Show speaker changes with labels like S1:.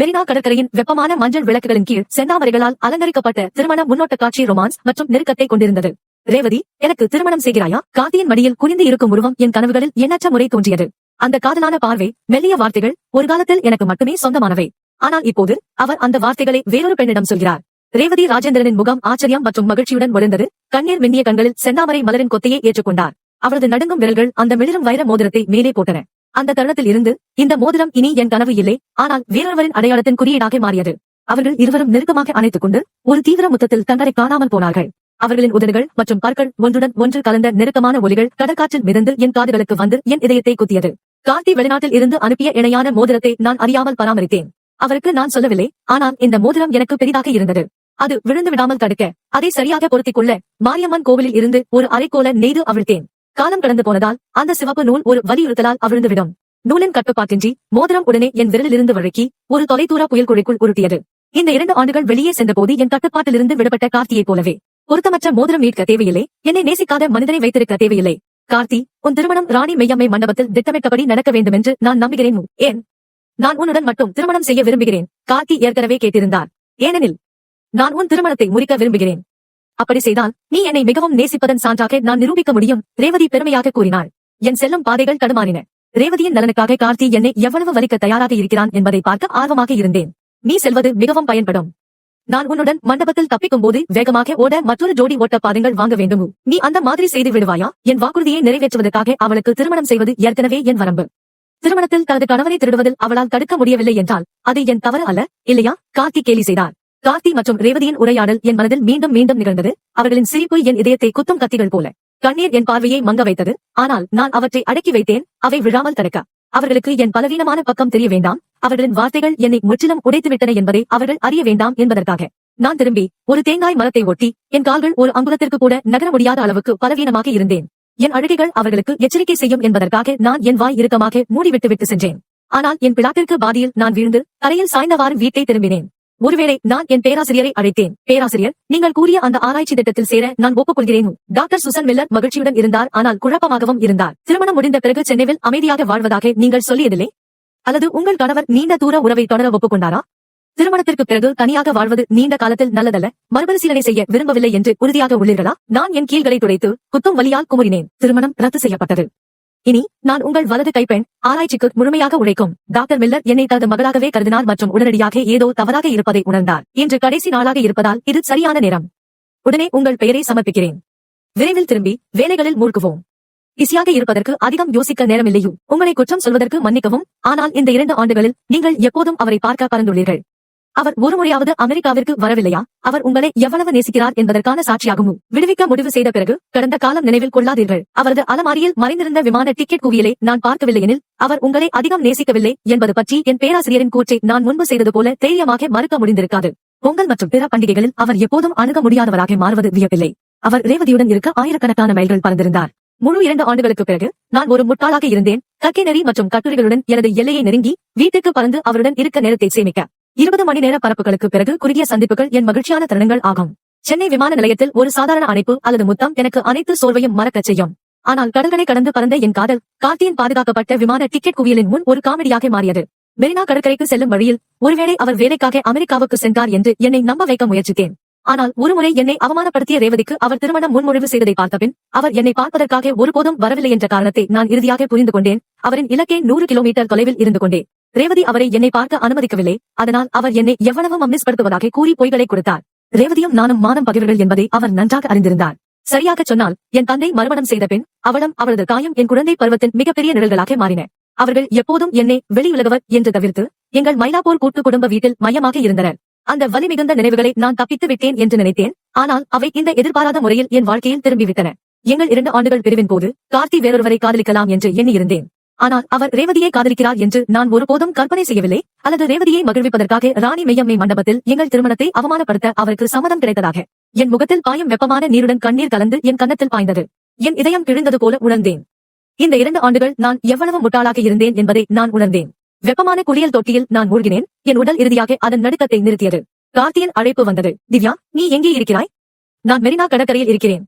S1: மெரினா கடற்கரையின் வெப்பமான மஞ்சள் விளக்குகளின் கீழ் செந்தாமரைகளால் அலங்கரிக்கப்பட்ட திருமண முன்னோட்ட காட்சி ரொமான்ஸ் மற்றும் நெருக்கத்தை கொண்டிருந்தது. ரேவதி எனக்கு திருமணம் செய்கிறாயா? காந்தியின் மடியில் குனிந்து இருக்கும் உருவம் என் கனவுகளில் எண்ணற்ற முறை தோன்றியது. அந்த காதலான பார்வை மெல்லிய வார்த்தைகள் ஒரு காலத்தில் எனக்கு மட்டுமே சொந்தமானவை. ஆனால் இப்போது அவர் அந்த வார்த்தைகளை வேறொரு பெண்ணிடம் சொல்கிறார். ரேவதி ராஜேந்திரனின் முகம் ஆச்சரியம் மற்றும் மகிழ்ச்சியுடன் ஒளிர்ந்தது. கண்ணீர் மின்னிய கண்களில் செந்தாமரை மலரின் கொத்தையை ஏற்றுக்கொண்டார். அவரது நடுங்கும் விரல்கள் அந்த மிளிரும் வைர மோதிரத்தை மேலே போட்டன. அந்த தருணத்தில் இருந்து இந்த மோதிரம் இனி என் கனவு இல்லை. ஆனால் வேறொருவரின் அடையாளத்தின் குறியீடாக மாறியது. அவர்கள் இருவரும் நெருக்கமாக அணைத்துக் கொண்டு ஒரு தீவிர முத்தத்தில் தங்களை காணாமல் போனார்கள். அவர்களின் உதடுகள் மற்றும் பற்கள் ஒன்றுடன் ஒன்று கலந்த நெருக்கமான ஒலிகள் கடற்காற்றில் மிதந்து என் காதுகளுக்கு வந்து என் இதயத்தை குத்தியது. கார்த்தி வெளிநாட்டில் இருந்து அனுப்பிய இணையான மோதிரத்தை நான் அறியாமல் பராமரித்தேன். அவருக்கு நான் சொல்லவில்லை ஆனால் இந்த மோதிரம் எனக்கு பெரிதாக இருந்தது. அது விழுந்து விடாமல் தடுக்க அதை சரியாக பொருத்திக் கொள்ள மாரியம்மன் கோவிலில் இருந்து ஒரு அரைக்கோல நெய்து அவிழ்த்தேன். காலம் கடந்து போனதால் அந்த சிவப்பு நூல் ஒரு வலியுறுத்தலால் அவிழ்ந்துவிடும். நூலின் கட்டுப்பாட்டின்றி மோதிரம் உடனே என் விரலிலிருந்து வழுக்கி ஒரு தொலைதூர புயல் குழிக்குள் உருட்டியது. இந்த இரண்டு ஆண்டுகள் வெளியே சென்றபோது என் கட்டுப்பாட்டிலிருந்து விடப்பட்ட கார்த்தியைப் போலவே. பொருத்தமற்ற மோதிரம் மீட்க தேவையில்லை. என்னை நேசிக்காத மனிதனை வைத்திருக்க தேவையில்லை. கார்த்தி உன் திருமணம் ராணி மெய்யம்மை மண்டபத்தில் திட்டமிட்டபடி நடக்க வேண்டும் என்று நான் நம்புகிறேன். ஏன்? நான் உன்னுடன் மட்டும் திருமணம் செய்ய விரும்புகிறேன். கார்த்தி ஏற்கனவே கேட்டிருந்தார். ஏனெனில் நான் உன் திருமணத்தை முறிக்க விரும்புகிறேன். அப்படி செய்தால் நீ என்னை மிகவும் நேசிப்பதன் சான்றாக நான் நிரூபிக்க முடியும் ரேவதி பெருமையாக கூறினாள். என் செல்லும் பாதைகள் தடுமாறின. ரேவதியின் நலனுக்காக கார்த்தி என்னை எவ்வளவு வலிக்க தயாராக இருக்கிறான் என்பதை பார்க்க ஆர்வமாக இருந்தேன். நீ செல்வது மிகவும் பயன்படும். நான் உன்னுடன் மண்டபத்தில் தப்பிக்கும் போது வேகமாக ஓட மற்றொரு ஜோடி ஓட்ட பாதங்கள் வாங்க வேண்டும். நீ அந்த மாதிரி செய்து விடுவாயா? என் வாக்குறுதியை நிறைவேற்றுவதற்காக அவளுக்கு திருமணம் செய்வது ஏற்கனவே என் வரம்பு. திருமணத்தில் தனது கணவனை திருடுவதில் அவளால் தடுக்க முடியவில்லை என்றால் அது என் தவறு அல்ல இல்லையா? கார்த்தி கேலி செய்தார். கார்த்தி மற்றும் ரேவதியின் உரையாடல் என் மனதில் மீண்டும் மீண்டும் நிகழ்ந்தது. அவர்களின் சிரிப்பு என் இதயத்தை குத்தும் கத்திகள் போல. கண்ணீர் என் பார்வையை மங்க வைத்தது. ஆனால் நான் அவற்றை அடக்கி வைத்தேன். அவை விழாமல் தடுக்க. அவர்களுக்கு என் பலவீனமான பக்கம் தெரிய வேண்டாம். அவர்களின் வார்த்தைகள் என்னை முற்றிலும் உடைத்துவிட்டன என்பதை அவர்கள் அறிய வேண்டாம் என்பதற்காக. நான் திரும்பி ஒரு தேங்காய் மரத்தை ஒட்டி என் கால்கள் ஒரு அங்குலத்திற்கு கூட நகர முடியாத அளவுக்கு பலவீனமாக இருந்தேன். என் அழுகைகள் அவர்களுக்கு எச்சரிக்கை செய்யும் என்பதற்காக நான் என் வாய் இறுக்கமாக மூடிவிட்டு விட்டு சென்றேன். ஆனால் என் பிளாட்டிற்கு பாதியில் நான் வீழ்ந்து தரையில் சாய்ந்தவாறு வீட்டை திரும்பினேன். ஒருவேளை நான் என் பேராசிரியரை அழைத்தேன். பேராசிரியர் நீங்கள் கூறிய அந்த ஆராய்ச்சி திட்டத்தில் சேர நான் ஒப்புக்கொள்கிறேன்? டாக்டர் சுசன் மில்லர் மகிழ்ச்சியுடன் இருந்தார் ஆனால் குழப்பமாகவும் இருந்தார். திருமணம் முடிந்த பிறகு சென்னையில் அமைதியாக வாழ்வதாக நீங்கள் சொல்லியதில்லை? அல்லது உங்கள் கணவர் நீண்ட தூர உறவை தொடர ஒப்புக்கொண்டாரா? திருமணத்திற்கு பிறகு தனியாக வாழ்வது நீண்ட காலத்தில் நல்லதல்ல மறுபரிசீலனை செய்ய விரும்பவில்லை என்று உறுதியாக உள்ளீர்களா? நான் என் கீழ்களை துடைத்து குத்தும் வலியால் குமுறினேன். திருமணம் ரத்து செய்யப்பட்டது. இனி நான் உங்கள் வலது கைப்பெண் ஆராய்ச்சிக்கு முழுமையாக உழைக்கும். டாக்டர் மில்லர் என்னை தனது மகளாகவே கருதினார் மற்றும் உடனடியாக ஏதோ தவறாக இருப்பதை உணர்ந்தார். இன்று கடைசி நாளாக இருப்பதால் இது சரியான நேரம். உடனே உங்கள் பெயரை சமர்ப்பிக்கிறேன். விரைவில் திரும்பி வேலைகளில் மூழ்குவோம். பிஸியாக இருப்பதற்கு அதிகம் யோசிக்க நேரமில்லையும் உங்களை குற்றம் சொல்வதற்கு மன்னிக்கவும். ஆனால் இந்த இரண்டு ஆண்டுகளில் நீங்கள் எப்போதும் அவரை பார்க்க பறந்துள்ளீர்கள். அவர் ஒரு முறையாவது அமெரிக்காவிற்கு வரவில்லையா? அவர் உங்களை எவ்வளவு நேசிக்கிறார் என்பதற்கான சாட்சியாகும்? விடுவிக்க முடிவு செய்த பிறகு கடந்த காலம் நினைவில் கொள்ளாதீர்கள். அவரது அலமாரியில் மறைந்திருந்த விமான டிக்கெட் குவியலை நான் பார்க்கவில்லை எனில் அவர் உங்களை அதிகம் நேசிக்கவில்லை என்பது பற்றி என் பேராசிரியரின் கூற்றை நான் முன்பு செய்தது போல தைரியமாக மறுக்க முடிந்திருக்காது. பொங்கல் மற்றும் பிற பண்டிகைகளில் அவர் எப்போதும் அணுக முடியாதவராக மாறுவது வியப்பில்லை. அவர் ரேவதியுடன் இருக்க ஆயிரக்கணக்கான மைல்கள் பறந்திருந்தார். முழு இரண்டு ஆண்டுகளுக்கு பிறகு நான் ஒரு முட்டாளாக இருந்தேன். கக்கினரி மற்றும் கட்டுரைகளுடன் எனது எல்லையை நெருங்கி வீட்டுக்கு பறந்து அவருடன் இருக்க நேரத்தை சேமிக்க. இருபது மணி நேர பரப்புகளுக்கு பிறகு குறுகிய சந்திப்புகள் என் மகிழ்ச்சியான தருணங்கள் ஆகும். சென்னை விமான நிலையத்தில் ஒரு சாதாரண அணைப்பு அல்லது முத்தம் எனக்கு அனைத்து சோர்வையும் மறக்கச் செய்யும். ஆனால் கடற்கரை கடந்து பறந்த என் காதல் கார்த்தியின் பாதுகாக்கப்பட்ட விமான டிக்கெட் குவியலின் முன் ஒரு காமெடியாக மாறியது. மெரினா கடற்கரைக்கு செல்லும் வழியில் ஒருவேளை அவர் வேலைக்காக அமெரிக்காவுக்கு சென்றார் என்று என்னை நம்ப வைக்க முயற்சித்தேன். ஆனால் ஒருமுறை என்னை அவமானப்படுத்திய ரேவதிக்கு அவர் திருமணம் முன்மொழிவு செய்ததை பார்த்தபின் அவர் என்னை பார்ப்பதற்காக ஒருபோதும் வரவில்லை என்ற காரணத்தை நான் இறுதியாக புரிந்து கொண்டேன். அவரின் இலக்கே நூறு கிலோமீட்டர் தொலைவில் இருந்து கொண்டேன். ரேவதி அவரை என்னை பார்க்க அனுமதிக்கவில்லை. அதனால் அவர் என்னை எவ்வளவு மம்மிஸ்படுத்துவதாக கூறி பொய்களை கொடுத்தார். ரேவதியும் நானும் மானம் பகிர்வுகள் என்பதை அவர் நன்றாக அறிந்திருந்தார். சரியாக சொன்னால் என் தந்தை மறுமணம் செய்த பின் அவளும் அவளது தாயும் என் குழந்தை பருவத்தின் மிகப்பெரிய நிழல்களாக மாறின. அவர்கள் எப்போதும் என்னை வெளியுலகவர் என்று தவிர்த்து எங்கள் மயிலாப்பூர் கூட்டு குடும்ப வீட்டில் மையமாக இருந்தனர். அந்த வலி மிகுந்த நினைவுகளை நான் தப்பித்து விட்டேன் என்று நினைத்தேன். ஆனால் அவை இந்த எதிர்பாராத முறையில் என் வாழ்க்கையில் திரும்பிவிட்டன. எங்கள் இரண்டு ஆண்டுகள் பிரிவின் போது கார்த்தி வேறொருவரை காதலிக்கலாம் என்று எண்ணியிருந்தேன். ஆனால் அவர் ரேவதியை காதலிக்கிறார் என்று நான் ஒருபோதும் கற்பனை செய்யவில்லை. அல்லது ரேவதியை மகிழ்விப்பதற்காக ராணி மெய்யம்மை மண்டபத்தில் எங்கள் திருமணத்தை அவமானப்படுத்த அவருக்கு சம்மதம் கிடைத்ததாக. என் முகத்தில் பாயும் வெப்பமான நீருடன் கண்ணீர் கலந்து என் கன்னத்தில் பாய்ந்தது. என் இதயம் கிழிந்தது போல உணர்ந்தேன். இந்த இரண்டு ஆண்டுகள் நான் எவ்வளவு முட்டாளாக இருந்தேன் என்பதை நான் உணர்ந்தேன். வெப்பமான குளியல் தொட்டியில் நான் மூழ்கினேன். என் உடல் இறுதியாக அதன் நடுக்கத்தை நிறுத்தியது. கார்த்தியின் அழைப்பு வந்தது. திவ்யா நீ எங்கே இருக்கிறாய்? நான் மெரினா கடற்கரையில் இருக்கிறேன்.